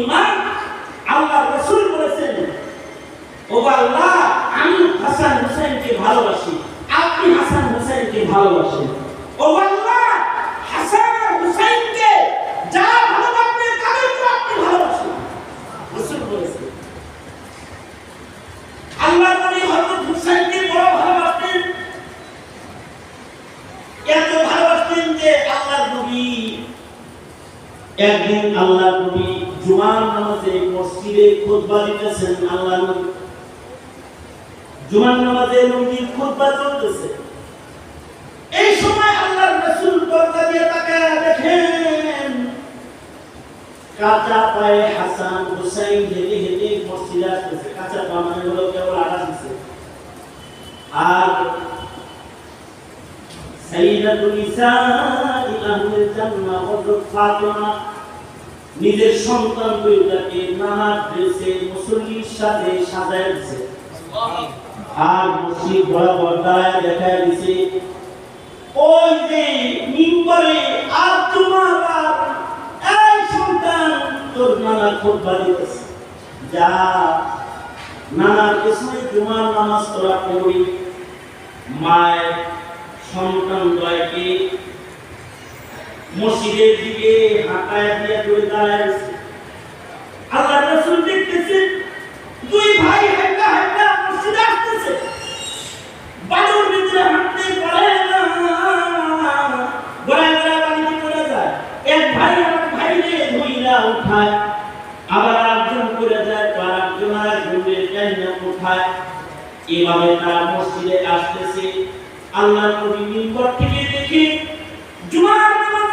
ইমান আল্লাহ রসুল বলেছেন ও আল্লাহ আমি হাসান হোসেনকে ভালোবাসি, আপনি হাসান হোসেনকে ভালোবাসেন। ও আল্লাহ হাসান হোসেনকে যা ভালোবাসবেন তাদেরকে আপনি ভালোবাসেন। রসুল বলেছেন। আল্লাহ নবী হযরত হোসেনকে বড় ভালোবাসতেন। এত ভালোবাসতেন যে আল্লাহ নবী, একদিন আল্লাহ নবী জুমার নামাজে মসজিদে খুতবা দিতেছেন আল্লাহর নবী। জুমার নামাজে নবীর খুতবা চলতেছে। এই সময় আল্লাহর রাসূল দরজা দিয়ে তাকায় দেখেন, কাঁচা পায়ে হাসান হুসাইন হেঁটে হেঁটে মসজিদে আসতেছে। কাঁচা পা মানে হলো কেবল আঘাত দিছে। আর সাইয়্যিদাতুল নিসাই আহলে জান্নাহ হযরত ফাতিমা নিজের সন্তান দুইটাকে নানা ড্রেসে মুসল্লির সাথে সাজায় দিছে। আর মসজিদ বরাবর দাঁড়ায় দেখায় দিছে, ওই যে মিম্বরে আর তোমার এই সন্তান তোর নানা খুতবা দিতেছে। যা নানার পেছনে জুমার নামাজ তোরা পড়ি মায়ের সন্তান দয়কে মসজিদের দিকে হাঁটায় দিয়ে দাঁড়ায় আছে। আল্লাহ রাসূল দেখতেছেন দুই ভাই হাঁটা হাঁটা মসজিদে আসতেছে। বালুর ভিতরে হাঁটতে পারে যায়। এক ভাই আবার করে যায় এভাবে তারা মসজিদে আসতেছে। আল্লাহ নবী মিম্বর থেকে দেখে জুমার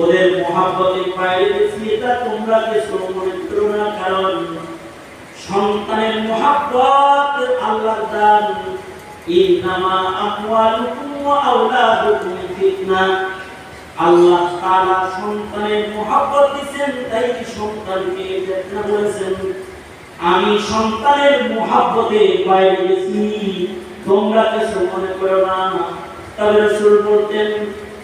ওদের মহাব্বতে বাইরে গেছি এটা তোমরা মনে করো না, কারণ সন্তানের মহাব্বত আল্লাহর দান। ইন্নামা আমওয়ালুকুম ওয়া আল্লাহ তাআলা সন্তানের মহাব্বত দিবেন তাই সন্তানকে ফিতনা বলেছেন আমি সন্তানের মহাব্বতে বাইরে গেছি তোমরা কিছু মনে করো না, তবে রাসূল বলতেন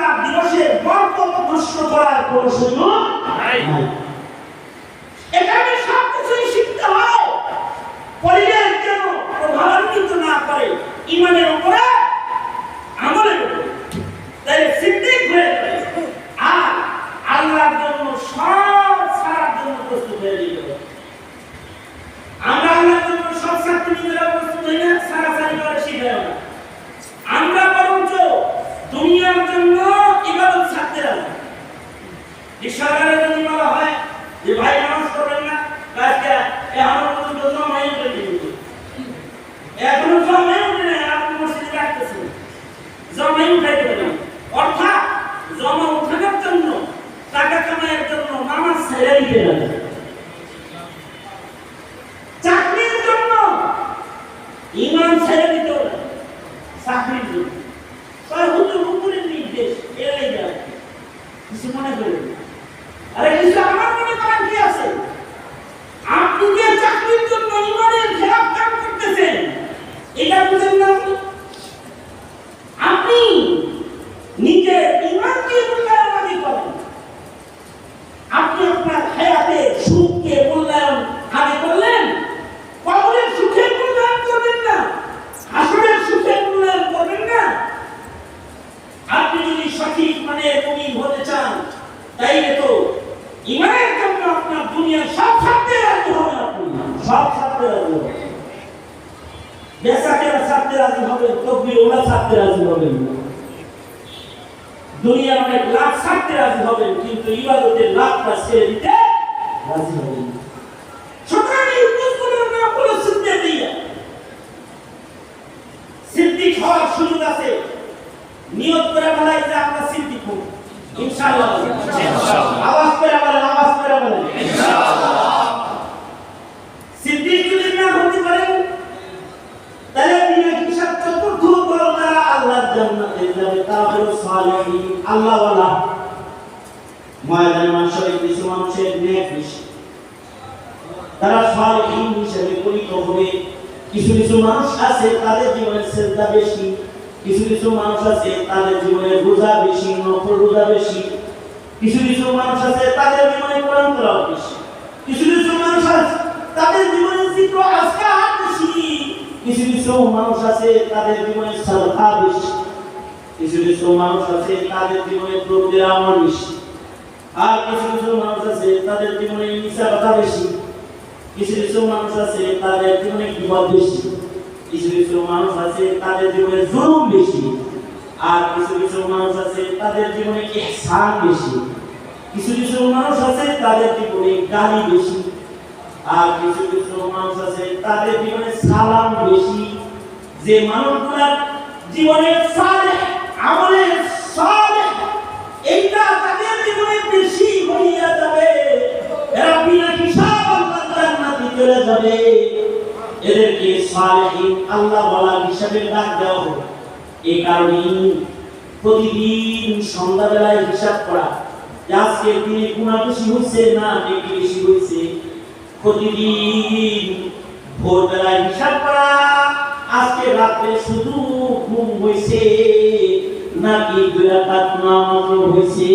আশুরা দিবসের বরকত নষ্ট করার কোনো সুযোগ নাই। নাই দিতে হুজুর হুজুরের নির্দেশ এড়াই যায় মনে করেন আরে কিছু আমার মনে করার কি আছে? আপনি যে চাকরির জন্য ইমানের খেলাফ কাম করতেছেন? এটা বুঝেন না যদি সঠিক মানে মুমিন হতে চান। তাইলে তো, ইমানের জন্য আপনার দুনিয়ার সব ছাড়তে রাজি হবেন আপনি। সব ছাড়তে রাজি হবেন। বেচাকেরা ছাড়তে রাজি হবে তকবির ওরা ছাড়তে রাজি হবেন। দুনিয়ার অনেক লাখ ছাড়তে রাজি হবেন, কিন্তু ইবাদতের লাখটা ছেড়ে দিতে রাজি না। সুতরাং এই উপজগুলোর নাম হলো সিদ্দিকিয়া। সিদ্দিক হওয়ার সুযোগ আছে নিয়ত করে বলাই যে আমরা সিদ্দিক হব। ইনশাআল্লাহ। আওয়াজ করে বলেন আওয়াজ করে বলেন সিদ্দিক যদি না হতে পারেন তাহলে তিনি হিসাব চতুর্থ বড় তারা আল্লাহর জান্নাতে যাবে। তারা হলো সালেহীন আল্লাহওয়ালা। ময়দান মাসরে কিছু মানুষের নেক বেশি। তারা সালেহীন হিসেবে পরিচিত হবে। কিছু কিছু মানুষ আছে তাদের জীবনের শ্রদ্ধা বেশি। কিছু কিছু মানুষ আছে তাদের জীবনে রোজা বেশি নফল রোজা বেশি কিছু কিছু মানুষ আছে তাদের জীবনে কোরআন তেলাওয়াত বেশি কিছু কিছু মানুষ আছে তাদের জীবনে জিক্র আজকার বেশি কিছু কিছু মানুষ আছে তাদের জীবনে সাদকা বেশি কিছু কিছু মানুষ আছে তাদের জীবনে দ্রব্যের আমল বেশি আর কিছু কিছু মানুষ আছে তাদের জীবনে মিশা কথা বেশি কিছু কিছু মানুষ আছে তাদের জীবনে বিপদ বেশি কিছু কিছু মানুষ আছে, তাদের জীবনে জুলুম বেশি, আর কিছু কিছু মানুষ আছে, তাদের জীবনে ইহসান বেশি। কিছু কিছু মানুষ আছে, তাদের জীবনে গালি বেশি, আর কিছু কিছু মানুষ আছে, তাদের জীবনে সালাম বেশি। যে মানুষগুলার জীবনে সালে, আমলে সালে, এইটা তাদের জীবনে বেশি হইয়া যাবে। এরা বিনা হিসাব আল্লাহ জান্নাতে চলে যাবে। এদেরকে সালেহীন আল্লাহ বলা হিসাবে ডাক দেওয়া হবে এই কারণেই প্রতিদিন সন্ধ্যাবেলায় হিসাব করা। যে আজকের দিনে গুণা বেশি হয়েছে না, নেকি বেশি হয়েছে। প্রতিদিন ভোরবেলায় হিসাব করা। আজকে রাত্রে শুধু ঘুম হয়েছে, নাকি দুই রাকাত নামাজ হয়েছে।